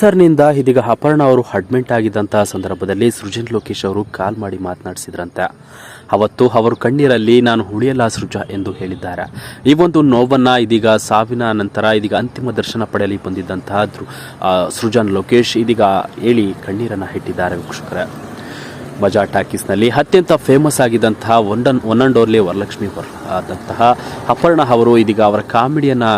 ಕ್ಯಾನ್ಸರ್ನಿಂದ ಇದೀಗ ಅಪರ್ಣ ಅವರು ಅಡ್ಮಿಂಟ್ ಆಗಿದ್ದಂತಹ ಸಂದರ್ಭದಲ್ಲಿ ಸೃಜನ್ ಲೋಕೇಶ್ ಅವರು ಕಾಲ್ ಮಾಡಿ ಮಾತನಾಡಿಸಿದ್ರಂತೆ. ಅವತ್ತು ಅವರು ಕಣ್ಣೀರಲ್ಲಿ, ನಾನು ಉಳಿಯಲ್ಲ ಸೃಜ ಎಂದು ಹೇಳಿದ್ದಾರೆ. ಈ ಒಂದು ನೋವನ್ನ ಇದೀಗ ಸಾವಿನ ನಂತರ ಇದೀಗ ಅಂತಿಮ ದರ್ಶನ ಪಡೆಯಲಿ ಬಂದಿದ್ದಂತಹ ಸೃಜನ್ ಲೋಕೇಶ್ ಇದೀಗ ಹೇಳಿ ಕಣ್ಣೀರನ್ನು ಇಟ್ಟಿದ್ದಾರೆ ವೀಕ್ಷಕರೇ. ಮಜಾ ಟಾಕೀಸ್ನಲ್ಲಿ ಅತ್ಯಂತ famous ಆಗಿದ್ದಂತಹ one one and only Varalakshmi var ಆದಂತಹ ಅಪರ್ಣ ಅವರು ಇದೀಗ ಅವರ ಕಾಮಿಡಿಯನ್ನ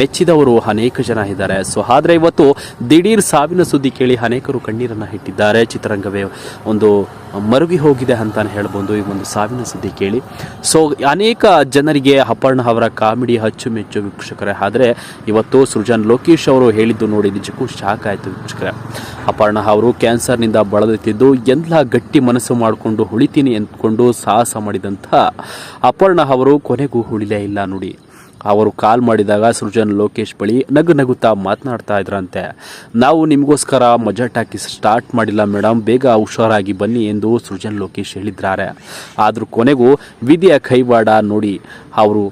ಮೆಚ್ಚಿದವರು ಅನೇಕ ಜನ ಇದ್ದಾರೆ. ಸೊ ಆದರೆ ಇವತ್ತು ದಿಢೀರ್ ಸಾವಿನ ಸುದ್ದಿ ಕೇಳಿ ಅನೇಕರು ಕಣ್ಣೀರನ್ನು ಇಟ್ಟಿದ್ದಾರೆ. ಚಿತ್ರರಂಗವೇ ಒಂದು ಮರುಗಿ ಹೋಗಿದೆ ಅಂತಾನೆ ಹೇಳ್ಬೋದು ಈ ಒಂದು ಸಾವಿನ ಸುದ್ದಿ ಕೇಳಿ. ಸೊ ಅನೇಕ ಜನರಿಗೆ ಅಪರ್ಣ ಅವರ ಕಾಮಿಡಿ ಅಚ್ಚುಮೆಚ್ಚು ವೀಕ್ಷಕರೇ. ಆದರೆ ಇವತ್ತು ಸೃಜನ್ ಲೋಕೇಶ್ ಅವರು ಹೇಳಿದ್ದು ನೋಡಿ ನಿಜಕ್ಕೂ ಶಾಕ್ ಆಯಿತು ವೀಕ್ಷಕರೇ. ಅಪರ್ಣ ಅವರು ಕ್ಯಾನ್ಸರ್ನಿಂದ ಬಳಲುತ್ತಿದ್ದು ಎಲ್ಲ ಗಟ್ಟಿ ಮನಸ್ಸು ಮಾಡಿಕೊಂಡು ಉಳಿತೀನಿ ಅಂದ್ಕೊಂಡು ಸಾಹಸ ಮಾಡಿದಂಥ ಅಪರ್ಣ ಅವರು ಕೊನೆಗೂ ಉಳಿಲೇ ಇಲ್ಲ ನೋಡಿ. ಅವರು ಕಾಲ್ ಮಾಡಿದಾಗ ಸೃಜನ್ ಲೋಕೇಶ್ ಬಳಿ ನಗು ನಗುತ್ತಾ ಮಾತನಾಡ್ತಾ ಇದ್ರಂತೆ. ನಾವು ನಿಮಗೋಸ್ಕರ ಮಜಾ ಟಾಕಿ ಸ್ಟಾರ್ಟ್ ಮಾಡಿಲ್ಲ ಮೇಡಮ್ ಬೇಗ ಹುಷಾರಾಗಿ ಬನ್ನಿ ಎಂದು ಸೃಜನ್ ಲೋಕೇಶ್ ಹೇಳಿದ್ದಾರೆ. ಆದರೂ ಕೊನೆಗೂ ವಿಧಿಯ ಕೈವಾಡ ನೋಡಿ ಅವರು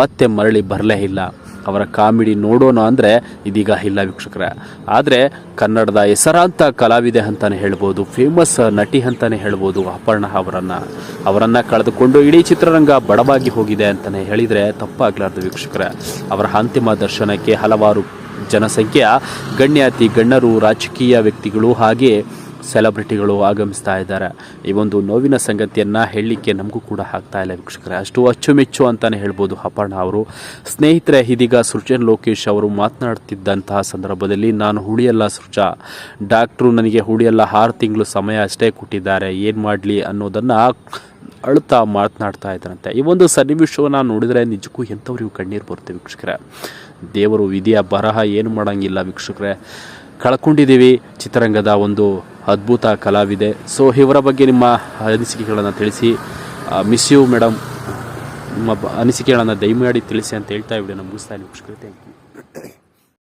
ಮತ್ತೆ ಮರಳಿ ಬರಲೇ ಇಲ್ಲ. ಅವರ ಕಾಮಿಡಿ ನೋಡೋಣ ಅಂದರೆ ಇದೀಗ ಇಲ್ಲ ವೀಕ್ಷಕರ. ಆದರೆ ಕನ್ನಡದ ಹೆಸರಾಂತ ಕಲಾವಿದೆ ಅಂತಲೇ ಹೇಳ್ಬೋದು ಫೇಮಸ್ ನಟಿ ಅಂತಲೇ ಹೇಳ್ಬೋದು ಅಪರ್ಣ ಅವರನ್ನು. ಅವರನ್ನು ಕಳೆದುಕೊಂಡು ಇಡೀ ಚಿತ್ರರಂಗ ಬಡವಾಗಿ ಹೋಗಿದೆ ಅಂತಲೇ ಹೇಳಿದರೆ ತಪ್ಪಾಗಲಾರ್ದು ವೀಕ್ಷಕರ. ಅವರ ಅಂತಿಮ ದರ್ಶನಕ್ಕೆ ಹಲವಾರು ಜನಸಂಖ್ಯೆಯ ಗಣ್ಯಾತಿ ಗಣ್ಯರು ರಾಜಕೀಯ ವ್ಯಕ್ತಿಗಳು ಹಾಗೆ ಸೆಲೆಬ್ರಿಟಿಗಳು ಆಗಮಿಸ್ತಾ ಇದ್ದಾರೆ. ಈ ಒಂದು ನೋವಿನ ಸಂಗತಿಯನ್ನು ಹೇಳಲಿಕ್ಕೆ ನಮಗೂ ಕೂಡ ಆಗ್ತಾ ಇಲ್ಲ ವೀಕ್ಷಕರೇ. ಅಷ್ಟು ಅಚ್ಚುಮೆಚ್ಚು ಅಂತಲೇ ಹೇಳ್ಬೋದು ಅಪರ್ಣ ಅವರು. ಸ್ನೇಹಿತರೆ, ಇದೀಗ ಸೃಜನ್ ಲೋಕೇಶ್ ಅವರು ಮಾತನಾಡ್ತಿದ್ದಂತಹ ಸಂದರ್ಭದಲ್ಲಿ, ನಾನು ಹುಳಿಯಲ್ಲ ಸೃಜ. ಡಾಕ್ಟ್ರು ನನಗೆ ಹುಳಿಯಲ್ಲ. ಆರು ತಿಂಗಳು ಸಮಯ ಅಷ್ಟೇ ಕೊಟ್ಟಿದ್ದಾರೆ. ಏನು ಮಾಡಲಿ ಅನ್ನೋದನ್ನು ಅಳ್ತಾ ಮಾತನಾಡ್ತಾ ಇದ್ದಾರಂತೆ. ಈ ಒಂದು ಸನ್ನಿವೇಶವನ್ನು ನೋಡಿದರೆ ನಿಜಕ್ಕೂ ಎಂಥವ್ರಿಗೂ ಕಣ್ಣೀರು ಬರುತ್ತೆ ವೀಕ್ಷಕರೇ. ದೇವರು ವಿಧಿಯ ಬರಹ ಏನು ಮಾಡೋಂಗಿಲ್ಲ ವೀಕ್ಷಕರೇ. ಕಳ್ಕೊಂಡಿದ್ದೀವಿ ಚಿತ್ರರಂಗದ ಒಂದು ಅದ್ಭುತ ಕಲಾವಿದೆ. ಸೊ ಇವರ ಬಗ್ಗೆ ನಿಮ್ಮ ಅನಿಸಿಕೆಗಳನ್ನು ತಿಳಿಸಿ ಮಿಸ್ ಯು ಮೇಡಮ್ ನಿಮ್ಮ ಅನಿಸಿಕೆಗಳನ್ನು ದಯಮಾಡಿ ತಿಳಿಸಿ ಅಂತ ಹೇಳ್ತಾ ವಿಡಿಯೋನ ಮುಗಿಸ್ತಾ ಇಲ್ಲಿ ಥ್ಯಾಂಕ್ ಯು